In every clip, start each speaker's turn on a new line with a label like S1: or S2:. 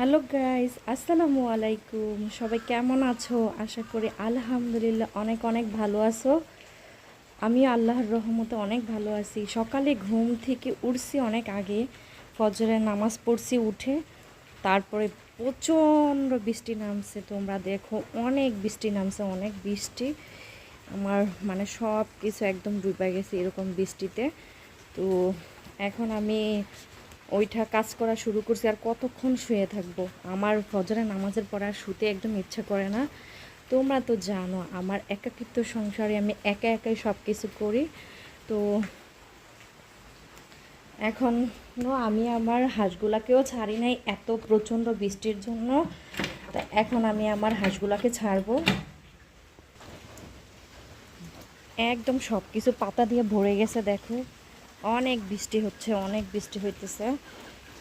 S1: Hello guys, আসসালামু আলাইকুম। সবাই কেমন আছো? আশা করি আলহামদুলিল্লাহ অনেক অনেক ভালো আছো। আমি আল্লাহর রহমতে অনেক ভালো আছি। সকালে ঘুম থেকে উঠছি অনেক আগে। ফজরের নামাজ পড়ছি উঠে। তারপরে প্রচণ্ড বৃষ্টি নামছে। তোমরা দেখো, অনেক বৃষ্টি নামছে, অনেক বৃষ্টি। আমার মানে সব কিছু একদম ডুবে গেছে এরকম বৃষ্টিতে। তো এখন আমি ওইটা কাজ করা শুরু করছি আর কতক্ষণ শুয়ে থাকব? আমার ফজরের নামাজের পর আর শুতে একদম ইচ্ছা করে না। তোমরা তো জানো, আমার একাকিত্ব সংসারে আমি একা একাই সব কিছু করি। তো এখনও আমি আমার হাঁসগুলাকেও ছাড়ি নাই এত প্রচণ্ড বৃষ্টির জন্য। তা এখন আমি আমার হাঁসগুলাকে ছাড়বো। একদম সব কিছু পাতা দিয়ে ভরে গেছে, দেখো। অনেক বৃষ্টি হচ্ছে, অনেক বৃষ্টি হইতেছে।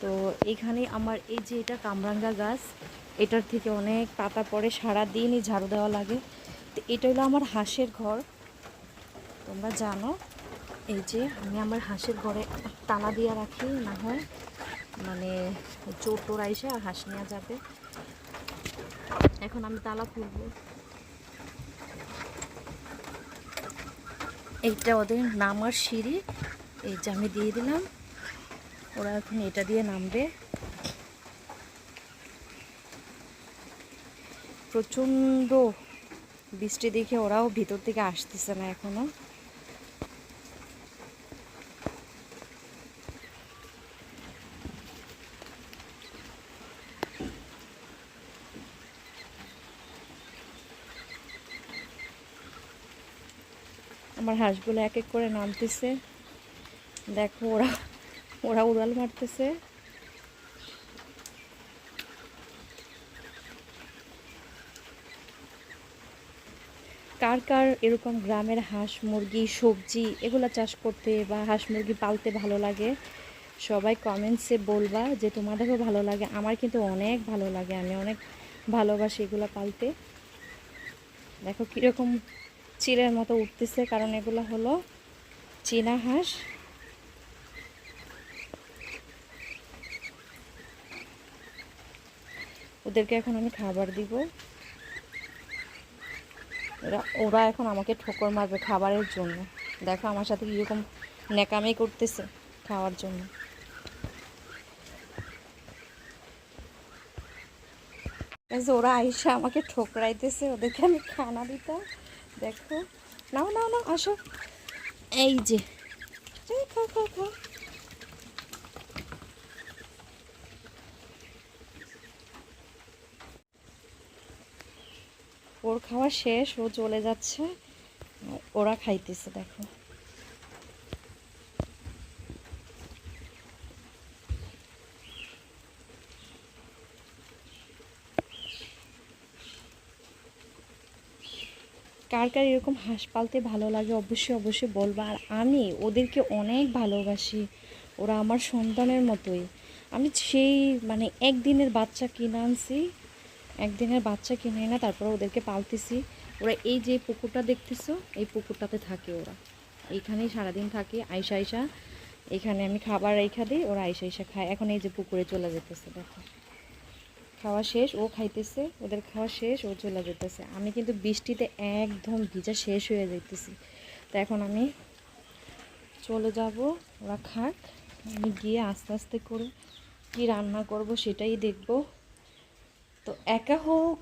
S1: তো এখানে আমার এই যে এটা কামরাঙ্গা গাছ, এটার থেকে অনেক পাতা পড়ে, সারাদিনই ঝাড়ু দেওয়া লাগে। তো এটা হলো আমার হাঁসের ঘর। তোমরা জানো, এই যে আমি আমার হাঁসের ঘরে তালা দিয়ে রাখি, না হয় মানে চোর টোর আইসে আর হাঁস নেওয়া যাবে। এখন আমি তালা খুলবো। এইটা ওদের নামার সিঁড়ি এই যে আমি দিয়ে দিলাম। ওরা এখন এটা দিয়ে নামবে। প্রচণ্ড বৃষ্টি দেখে ওরাও ভিতর থেকে আসতেছে না এখনও। আমার হাঁসগুলো এক এক করে নামতেছে। দেখো, ওরা ওরা উড়াল মারতেছে। কার কার এরকম গ্রামের হাঁস, মুরগি, সবজি এগুলো চাষ করতে বা হাঁস, মুরগি পালতে ভালো লাগে? সবাই কমেন্টসে বলবা যে তোমাদেরও ভালো লাগে। আমার কিন্তু অনেক ভালো লাগে। আমি অনেক ভালোবাসি এগুলো পালতে। দেখো কীরকম চিলের মতো উঠতেছে, কারণ এগুলো হলো চীনা হাঁস। ওদেরকে এখন আমি খাবার দিব। ওরা ওরা এখন আমাকে ঠোকর মারবে খাবারের জন্য। দেখো আমার সাথে কীরকম ন্যাকামি করতেছে খাওয়ার জন্য। ওরা আইসা আমাকে ঠোকরাইতেছে, ওদেরকে আমি খানা দিতাম। দেখো। নাও নাও নাও, আসো। এই যে। খাও খাও খাও। ওর খাওয়া শেষ, ও চলে যাচ্ছে। ওরা খাইতেছে, দেখো। কার কার এরকম হাঁস পালতে ভালো লাগে, অবশ্যই অবশ্যই বলব। আর আমি ওদেরকে অনেক ভালোবাসি। ওরা আমার সন্তানের মতোই। আমি সেই মানে একদিনের বাচ্চা কিনে আনছি। একদিনের বাচ্চা কিনে না তারপর ওদেরকে পালতেছি। ওরা এই যে পুকুরটা দেখতেছো, এই পুকুরটাতে থাকে ওরা। এইখানেই সারাদিন থাকে, আইসা আইসা। এখানে আমি খাবার রেখা দিই, ওরা আইসা আইসা খায়। এখন এই যে পুকুরে চলে যেতেছে, দেখো। খাওয়া শেষ, ও খাইতেছে, ওদের খাওয়া শেষ, ও চলে যেতেছে। আমি কিন্তু বৃষ্টিতে একদম ভিজা শেষ হয়ে যেতেছি তো এখন আমি চলে যাব, ওরা খাক। আমি গিয়ে আস্তে আস্তে করে কি রান্না করব সেটাই দেখব। তো একা হোক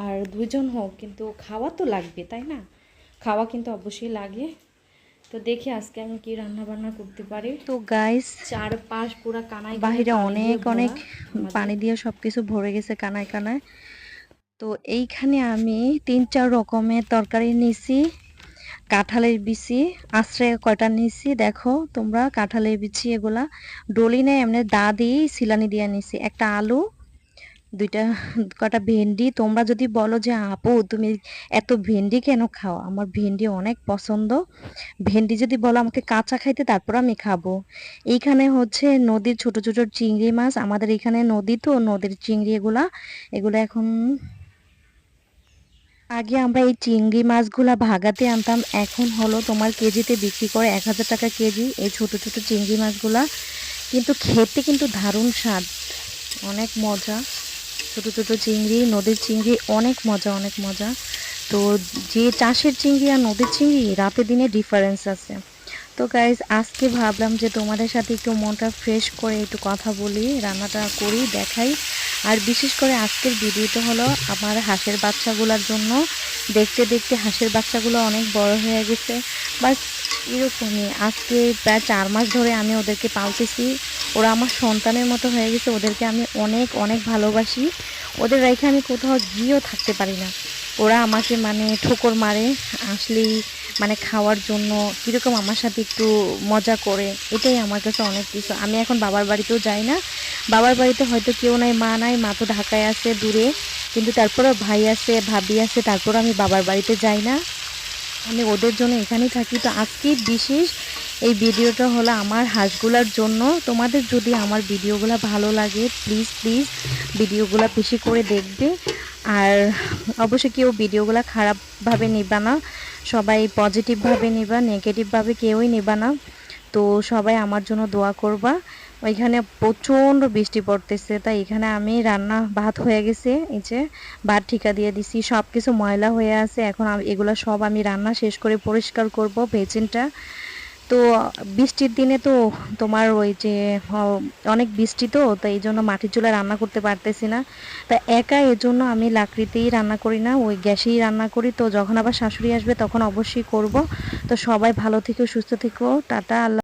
S1: আর দুজন হোক কিন্তু খাওয়া তো লাগবে তাই না? খাওয়া কিন্তু অবশ্যই লাগে। তো দেখি আজকে আমি কি রান্না বান্না করতে পারি।
S2: তো গাইস
S1: চারপাশ পুরা কানায়
S2: বাহিরে অনেক
S1: পানি দিয়ে
S2: অনেক পানি দিয়ে সবকিছু ভরে গেছে কানায় কানায়। তো এইখানে আমি তিন চার রকমের তরকারি নিছি কাঁঠালের বিচি আশ্রয় কয়টা নিছি দেখো তোমরা কাঁঠালের বিচি এগুলা। ডলি নেই এমনি দা দিয়ে সিলানি দিয়ে নিছি একটা আলু দুইটা, কটা ভেন্ডি। তোমরা যদি বলো যে, আপু, তুমি এত ভেন্ডি কেন খাও? আমার ভেন্ডি অনেক পছন্দ। ভেন্ডি যদি বলো আমাকে কাঁচা খাইতে, তারপর আমি খাব। এইখানে হচ্ছে নদীর ছোট ছোট চিংড়ি মাছ। আমাদের এখানে নদী তো, নদীর চিংড়ি এগুলা। এগুলো এখন আগে আমরা এই চিংড়ি মাছগুলা ভাগাতে আনতাম। এখন হলো তোমার কেজিতে বিক্রি করে এক হাজার টাকা কেজি এই ছোট ছোট চিংড়ি মাছগুলা। কিন্তু খেতে কিন্তু দারুণ স্বাদ। অনেক মজা।
S1: ছোট ছোট চিংড়ি, নদীর চিংড়ি, অনেক মজা অনেক মজা। তো যে চাষের চিংড়ি আর নদীর চিংড়ি, রাতে দিনে ডিফারেন্স আছে। তো গাইজ আজকে ভাবলাম যে তোমাদের সাথে একটু মনটা ফ্রেশ করে একটু কথা বলি, রান্নাটা করি, দেখাই। আর বিশেষ করে আজকের ভিডিওটা হলো আমার হাঁসের বাচ্চাগুলোর জন্য। দেখতে দেখতে হাঁসের বাচ্চাগুলো অনেক বড় হয়ে গেছে। বাস এরকমই, আজকে প্রায় চার মাস ধরে আমি ওদেরকে পালতেছি। ওরা আমার সন্তানের মতো হয়ে গেছে, ওদেরকে আমি অনেক অনেক ভালোবাসি। ওদের রেখে আমি কোথাও গিয়েও থাকতে পারি না। ওরা আমাকে মানে ঠোকর মারে, আসলেই মানে খাওয়ার জন্য কীরকম আমার সাথে একটু মজা করে, এটাই আমার কাছে অনেক কিছু। আমি এখন বাবার বাড়িতেও যাই না। বাবার বাড়িতে হয়তো কেউ নাই, মা নাই, মা তো ঢাকায় আছে, দূরে। কিন্তু তারপরে ভাই আছে, ভাবি আছে তারপর আমি বাবার বাড়িতে যাই না। আমি ওদের জন্য এখানেই থাকি। তো আজকে বিশেষ এই ভিডিওটা হলো আমার হাঁসগুলার জন্য। তোমাদের যদি আমার ভিডিওগুলো ভালো লাগে প্লিজ প্লিজ ভিডিওগুলো বেশি করে দেখবে। আর অবশ্যই কেউ ভিডিওগুলো খারাপভাবে নিবা না। সবাই পজিটিভভাবে নিবা নেগেটিভভাবে কেউই নিবা না। তো সবাই আমার জন্য দোয়া করবা। ওইখানে প্রচণ্ড বৃষ্টি পড়তেছে, তাই এখানে আমি রান্না ভাত হয়ে গেছে, এই যে ভাত ঠিকা দিয়ে দিছি সব কিছু ময়লা হয়ে আছে, এখন এগুলো সব আমি রান্না শেষ করে পরিষ্কার করব বেচিনটা তো বৃষ্টির দিনে তো তোমার ওই যে অনেক বৃষ্টি তো তো এই জন্য মাটির চুলায় রান্না করতে পারতেছি না। তা একা এর জন্য আমি লাকড়িতেই রান্না করি না, ওই গ্যাসেই রান্না করি, তো যখন আবার শাশুড়ি আসবে তখন অবশ্যই করব। তো সবাই ভালো থেকো, সুস্থ থেকো, টাটা, আল্লাহ